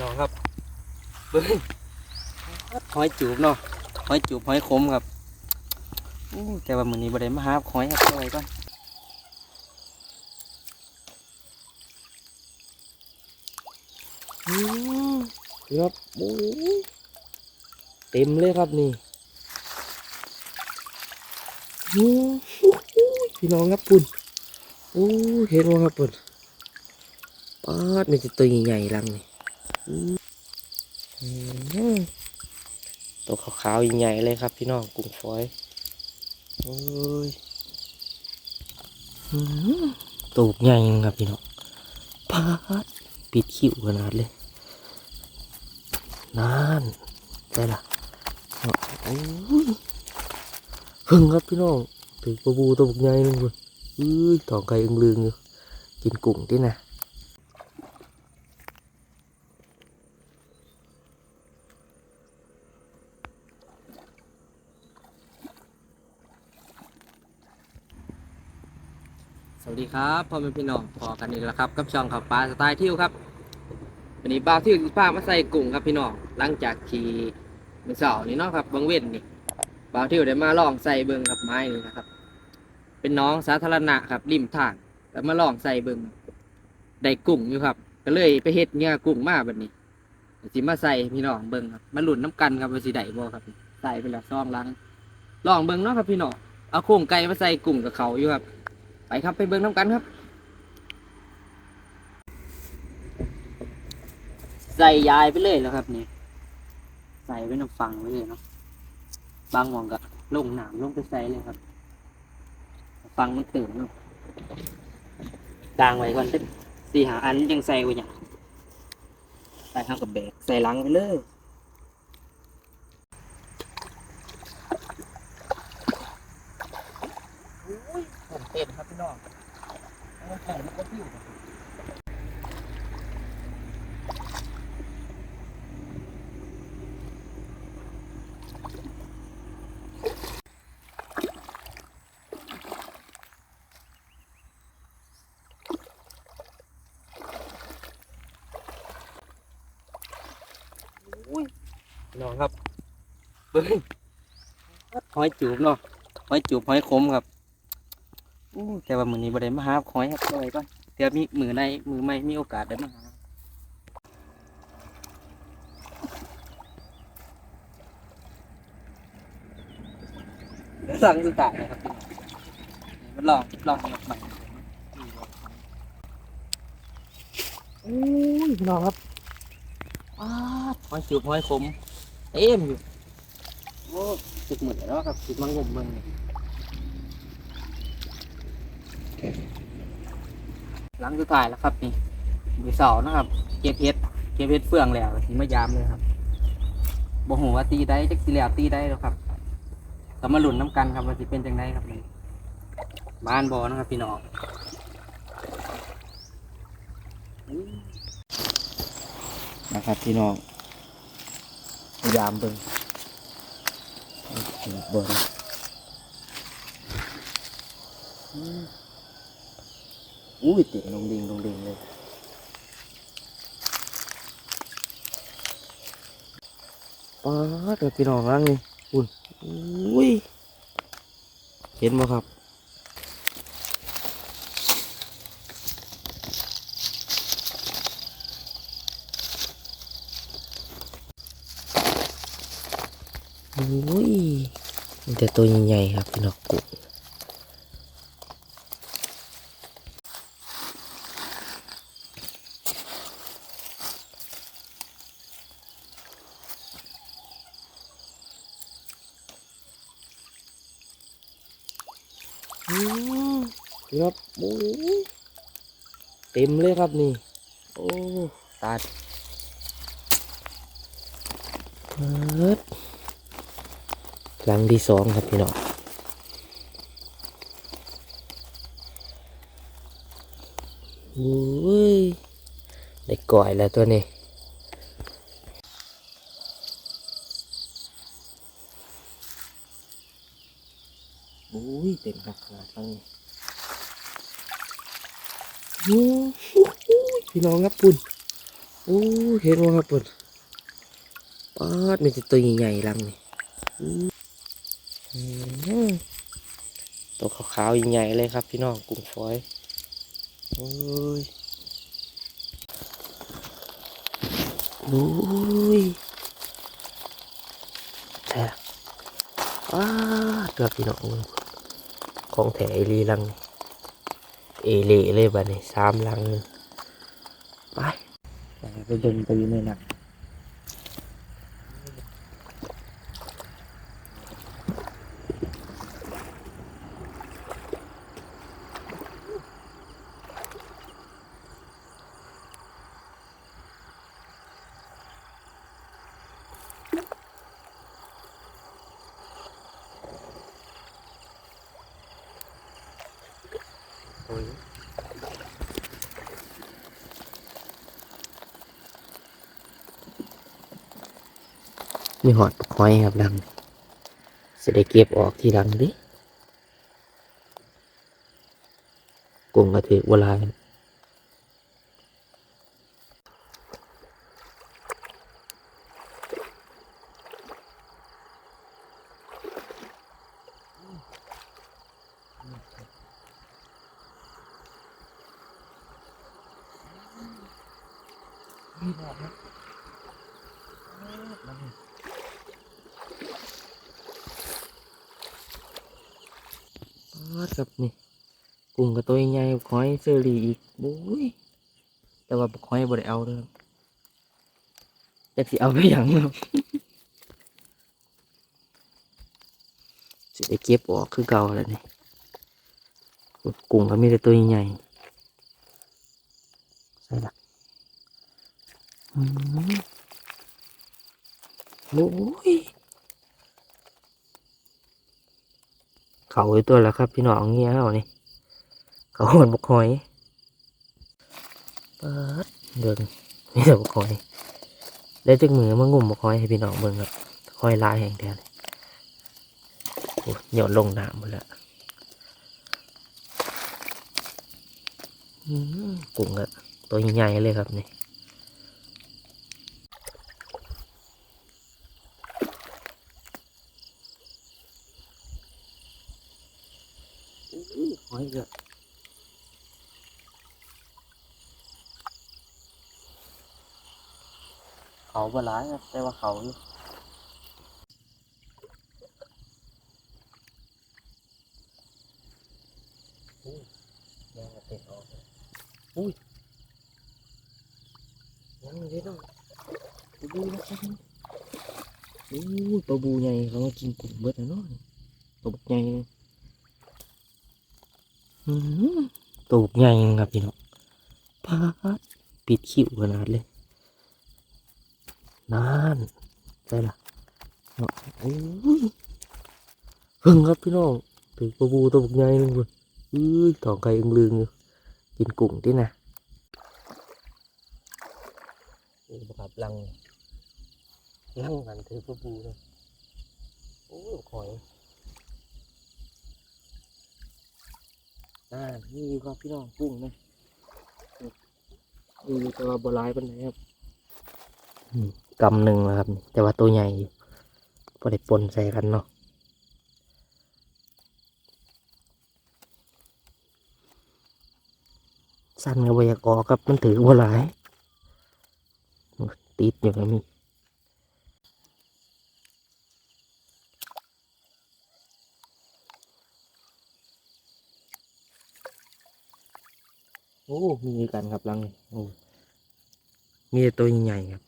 น้องครับเบิ้งหอยจูบเนาะหอยจูบหอยขมครับอู้แต่ว่ามือนี้บ่ได้มาหาหอยครับเอาไว้ก่อนอืมครับโอ้เต็มเลยครับนี่อู้หูพี่น้องครับปุ่นโอ้เห็นว่าครับปุ่นปาดมันจะตัวใหญ่ๆลังนี่ ตัวขาวๆใหญ่เลยครับพี่น้องกุ้งฝอยโอ้ยตูกใหญ่ครับพี่น้องพาดปิดคิ้วขนาดเลยนั่นได้ละเนาะโอ้ยหึงครับพี่น้องถือกระบูตัวบุกใหญ่นึงเลยอุ้ยทองไก่อึงลืงอยู่กินกุ้งด้วยนะ สวัสดีครับพ่อแม่พี่น้องพอกันอีกแล้วครับกับช่องขับปลาสไตล์ทิวครับวันนี้บ่าวทิวพามาใส่กุ้งครับพี่น้องหลังจากที่เมื่อเสาร์นี้เนาะครับบางเว้นนี่บ่าวทิวได้มาลองใส่เบิงครับไม้นี่นะครับ เป็นน้องสาธารณะครับริมทางแล้วมาลองใส่เบิงได้กุ้งอยู่ครับ ก็เลยไปเฮ็ดเงี้ยกุ้งมาแบบนี้สิมาใส่พี่น้องเบิงครับมาหลุนน้ำกันครับว่าสิได้บ่ครับใส่ไปแล้วซองล้างลองเบิงเนาะครับพี่น้องเอาโครงไก่มาใส่กุ้งกับเขาอยู่ครับ ไปครับไปเบิ่งน้ำกันครับ ใส่ยายไปเลยแล้วครับนี่ใส่ไว้น้ำฟังไว้เลยเนาะบางหมองก็ลงหนามลงไปใส่เลยครับ ฟังมันตื่นเนาะกลางไว้ก่อนสักสี่หาอันยังใส่ไว้อย่างใส่ข้างกับแบกใส่ลังไปเลยผมเต็มครับ พี่น้องมันแข็งมันก็พิ้วพี่น้องครับเบิ้งหอยจูบเนาะหอยจูบหอยขมครับ อู้แต่ว่ามือนี้บ่ได้มาหาขอยครับเอาไว้ก่อนเดี๋ยวมีมือในมือไม่มีโอกาสได้มาหาสั่งสุดท้ายนะครับพี่น้องมันลองลองยกใหม่อู้ยพี่น้องครับอ้าดหอยจูบหอยขมเต็มอยู่โอ้จุดเหมือนแล้วครับจุดมังงมเมืองนี่ หลังสุดท้ายแล้วครับนี่มือเสานะครับ เก็บเห็ดเก็บเห็ดเฟืองแล้วถึงมายามเลยครับบ่หูว่าตีได้จักสิแล้วตีได้แล้วครับก็มาหลุนน้ำกันครับว่าสิเป็นจังไดครับนี่บ้านบอนะครับพี่น้องนะครับพี่น้องพยายามเบิ่งเบิ่ง อุ้ยเตะลงดิงลงดิงเลยป้าดเดี๋ยวพี่น้องร่างนี่อุ่นอุ้ยเห็นไหมครับอุ้ยแต่ตัวใหญ่ๆครับพี่น้องกุ๊อื ครับโอ้ยเต็มเลยครับนี่ โอ้ตัดเปิดหลังที่สองครับพี่น้องโอ้ยได้ก่อยแล้วตัวนี้ โอ้ยเต็มขนนี้โอ้พี่น้องครับปุ่นโอ้เห็นว่าครับเปิดป๊าดมีแต่ตัวใหญ่ๆลังนี่ตัวขาวๆใหญ่ๆเลยครับพี่น้องกุ้งฝอยโอ้ยโอ้ยแท้อ้าเกือบพี่น้องเอ้ย ของแถเอรีลัง เอเลเลยบ้านี้สามลังไปไปเดินไปอยู่ในหนัก มีหอดคอยครับดังจะได้เก็บออกทีหลังดิกุ้งกระถือเวลาค รับนี่กุ้งกับตัวใหญ่ๆหอยเซอรี่อีกโอ้ยแต่ว่าหอยบ่ได้เอาเลยครับแต่สิเอาไปอย่างครับสิได้เก็บออกคือเก่าแล้วนี่กุ้งก็มีแต่ตัวใหญ่ใช่ละอืม โอ้ยเขาอีกตัวแล้วครับ พี่น้องเงี้ยเอานี่เขาหอนบกหอยเปิดเดินนี่แต่บกหอยได้จึงมือมางุ่มบกหอยให้พี่น้องเบิ่งครับหอยลายแห่งแท้เลยโอ้ยหย่อนลงน้ำหมดแล้วอืมกุ้งอะตัวใหญ่ๆเลยครับนี่ หอยเยอะเขาบหลายครับแต่ว่าเขาอยู่อู้ยังกระเตะออกเลยอุ้ยยังไม่ได้ต้องตัวบูนะครับอู้ตัวบูใหญ่เขามากินกุ้งเบิดแล้วเนาะตัวบักใหญ่เลยอืม ตูกใหญ่ครับพี่น้องพาดปิดคิ้วขนาดเลยนานใช่ละเนะโอ้ยพึ่งครับพี่น้องถือปลาบูตัวบักใหญ่เลยเว้ยอื้อถองไก่อึงลืงอยู่กินกุ้งด้วยนะนี่ประกับลังลังกันถือปลาบูเลยโอ้ยหอย อ่านี่ครับพี่น้องกุ้งนะนี่แต่ว่าบลายปันไหนครับกำหนึ่งนะครับ แต่ว่าตัวใหญ่พอได้ปนใส่กันเนาะสั้นกับบอยากอครับมันถือบหลายติดอยู่ก็มี โอ้มีกันครับลังโอ้มีตัวใหญ่ครับ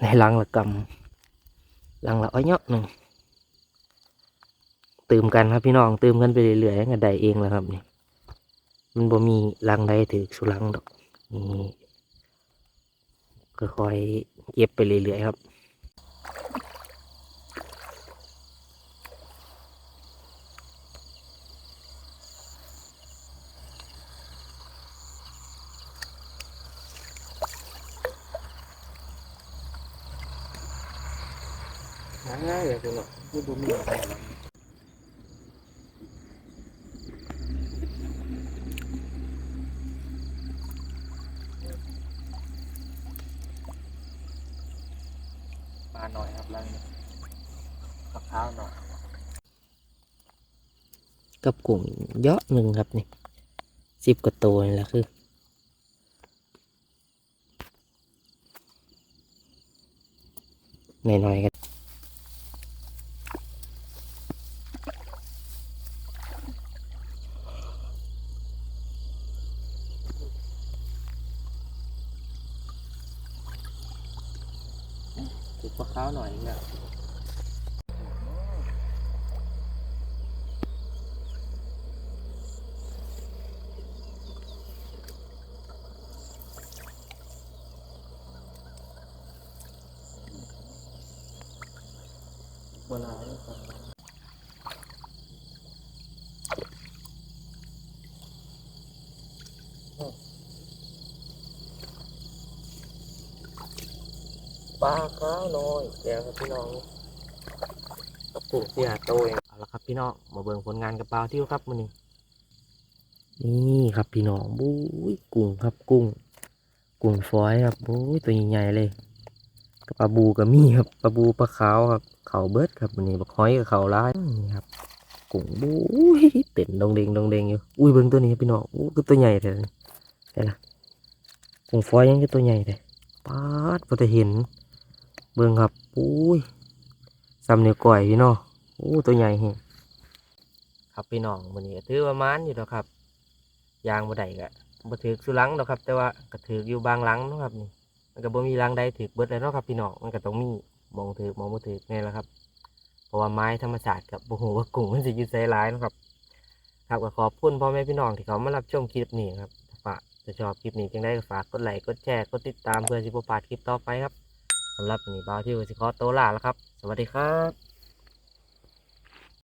ในลังละกำลังละอ้อยเนาะหนึ่งตื่มกันครับพี่น้องตื่มกันไปเรื่อยๆกันได้เองแล้วครับนี่มันบ่มีลังใดถือสุลังดอกนี่ก็คอยๆเก็บไปเรื่อยๆครับาง่ายเลยเนาะนี่มมาหน่อยครับแล้วมะพร้าวหน่อยกับกลุ่มเยอะหนึ่งครับนี่สิบกว่าตัวนี่แหละคือหน่อยๆกัน โบราณปลาขาวน้อยเดี๋ยวครับพี่น้องกระปุกเสียโตเองเอาละครับพี่น้องมาเบิ่งผลงานกับปลาที่วครับมื้อนี้นี่ครับพี่น้องบุ้ยกุ้งครับกุ้ง กุ้งฝอยครับบุ้ยตัวใหญ่ๆเลย ปลาบูก็มีครับปลาบูปลาขาวครับเขาเบิดครับมื้อนี้บักห้อยกับเขาร้ายนี่ครับกุ้งบุ้ยเต้นดงเดงดงเดงอยู่อุ้ยเบิ่งตัวนี้พี่น้องอู้คือตัวใหญ่เลยแต่ละกุ้งฝอยยังจะตัวใหญ่เลยปาดพอจะเห็น เบิ่งครับอุ้ยซ้ำนิ้วก้อยพี่น้องโอ้ตัวใหญ่แฮงครับพี่น้องวันนี้ถือว่ามันอยู่แล้วครับยางบ่ได้ก็บ่ถือสุลังดอกครับ แต่ว่าก็ถืออยู่บางหลังนะครับนี่ มันก็บ่มีรังใดถือเบิดเลยเนาะครับพี่น้องมันก็ต้องมีมองถือมองบ่ถือแน่แหละครับ เพราะว่าไม้ธรรมชาติกับบ่ฮู้ว่ากุ้งมันสิอยู่ไสหลายเนาะครับ ครับก็ขอบคุณพ่อแม่พี่น้องที่เขามารับชมคลิปนี้ครับฝากถ้าชอบคลิปนี้จังไดก็ฝากกดไลค์กดแชร์กดติดตามเพื่อสิบ่พลาดคลิปต่อไปครับสำหรับวันนี้บ่าวที่สิขอตัวลาแล้วครับ สวัสดีครับ